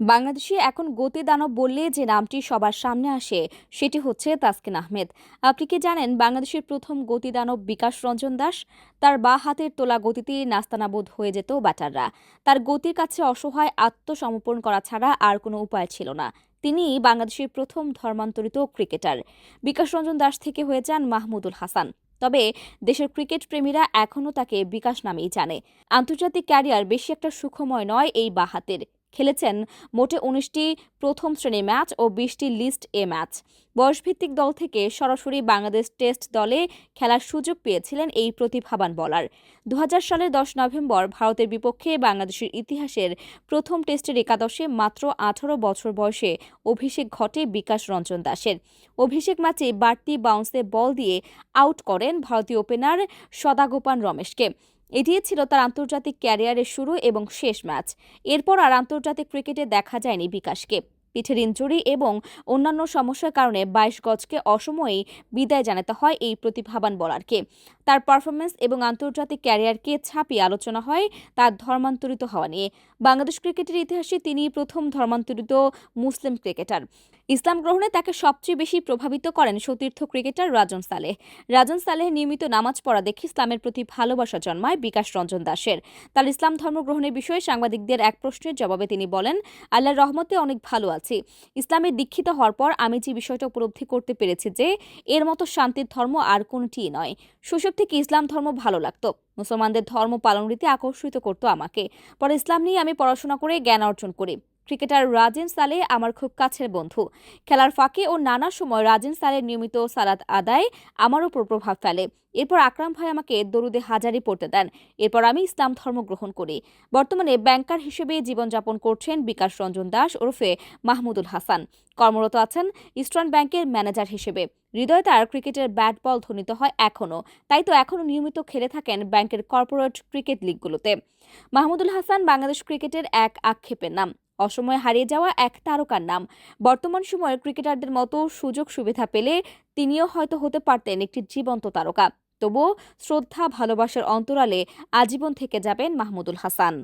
বাংলাদেশে এখন গতি দানব বললে যে নামটি সবার সামনে আসে, সেটি হচ্ছে তাসকিন আহমেদ। আপনি কি জানেন বাংলাদেশের প্রথম গতি দানব বিকাশ রঞ্জন দাস? তার বা হাতের তোলা গতিতে নাস্তানাবোধ হয়ে যেত ব্যাটাররা। তার গতির কাছে অসহায় আত্মসমর্পণ করা ছাড়া আর কোনো উপায় ছিল না। তিনি বাংলাদেশের প্রথম ধর্মান্তরিত ক্রিকেটার। বিকাশ রঞ্জন দাস থেকে হয়ে যান মাহমুদুল হাসান। তবে দেশের ক্রিকেট প্রেমীরা এখনও তাকে বিকাশ নামেই জানে। আন্তর্জাতিক ক্যারিয়ার বেশি একটা সুখময় নয় এই বাহাতের খেলেছেন মোটে উনিশটি প্রথম শ্রেণির ম্যাচ ও বিশটি লিস্ট এ ম্যাচ। বয়সভিত্তিক দল থেকে সরাসরি বাংলাদেশ টেস্ট দলে খেলার সুযোগ পেয়েছিলেন এই প্রতিভাবান বলার। দু হাজার সালের দশ নভেম্বর ভারতের বিপক্ষে বাংলাদেশের ইতিহাসের প্রথম টেস্টের একাদশে মাত্র আঠারো বছর বয়সে অভিষেক ঘটে বিকাশ রঞ্জন দাসের। অভিষেক ম্যাচে বাড়তি বাউন্সে বল দিয়ে আউট করেন ভারতীয় ওপেনার সদাগোপান রমেশকে। এটিই ছিল তার আন্তর্জাতিক ক্যারিয়ারের শুরু এবং শেষ ম্যাচ। এরপর আর আন্তর্জাতিক ক্রিকেটে দেখা যায়নি বিকাশকে। পিঠের ইঞ্জুরি এবং অন্যান্য সমস্যার কারণে বাইশ গজকে অসময়েই বিদায় জানাতে হয় এই প্রতিভাবান বলারকে। তার পারফরমেন্স এবং আন্তর্জাতিক ক্যারিয়ারকে ছাপিয়ে আলোচনা হয় তার ধর্মান্তরিত হওয়া নিয়ে। বাংলাদেশ ক্রিকেটের ইতিহাসে তিনি প্রথম ধর্মান্তরিত মুসলিম ক্রিকেটার। ইসলাম গ্রহণে তাকে সবচেয়ে বেশি প্রভাবিত করেন সতীর্থ ক্রিকেটার রাজন সালেহ রাজন সালেহ নিয়মিত নামাজ পড়া দেখে ইসলামের প্রতি ভালোবাসা জন্মায় বিকাশ রঞ্জন দাসের। তার ইসলাম ধর্ম গ্রহণের বিষয়ে সাংবাদিকদের এক প্রশ্নের জবাবে তিনি বলেন, আল্লাহর রহমতে অনেক ভালো আছি। ইসলামে দীক্ষিত হওয়ার পর আমি যে বিষয়টা উপলব্ধি করতে পেরেছি যে এর মতো শান্তির ধর্ম আর কোনটিই নয়। শৈশব থেকে ইসলাম ধর্ম ভালো লাগতো। মুসলমানদের ধর্ম পালন রীতি আকর্ষিত করতো আমাকে। পরে ইসলাম নিয়ে আমি পড়াশোনা করে জ্ঞান অর্জন করি। ক্রিকেটার রাজেন সালে আমার খুব কাছের বন্ধু। খেলার ফাঁকে ও নানা সময় রাজেন সালের নিয়মিত সালাদ আদায় আমার উপর প্রভাব ফেলে। এরপর আকরাম ভাই আমাকে দরুদে হাজারি পড়তে দেন। এরপর আমি ইসলাম ধর্ম গ্রহণ করি। বর্তমানে ব্যাংকার হিসেবে জীবনযাপন করছেন বিকাশ রঞ্জন দাস ওরফে মাহমুদুল হাসান। কর্মরত আছেন ইস্টার্ন ব্যাংকের ম্যানেজার হিসেবে। হৃদয় তার ক্রিকেটের ব্যাট বল ধ্বনিত হয় এখনও। তাই তো এখনও নিয়মিত খেলে থাকেন ব্যাংকের কর্পোরেট ক্রিকেট লিগগুলোতে। মাহমুদুল হাসান বাংলাদেশ ক্রিকেটের এক আক্ষেপের নাম। অসময়ে হারিয়ে যাওয়া এক তারকার নাম। বর্তমান সময়ের ক্রিকেটারদের মতো সুযোগ সুবিধা পেলে তিনিও হয়তো হতে পারতেন একটি জীবন্ত তারকা। তবুও শ্রদ্ধা, ভালোবাসার অন্তরালে আজীবন থেকে যাবেন মাহমুদুল হাসান।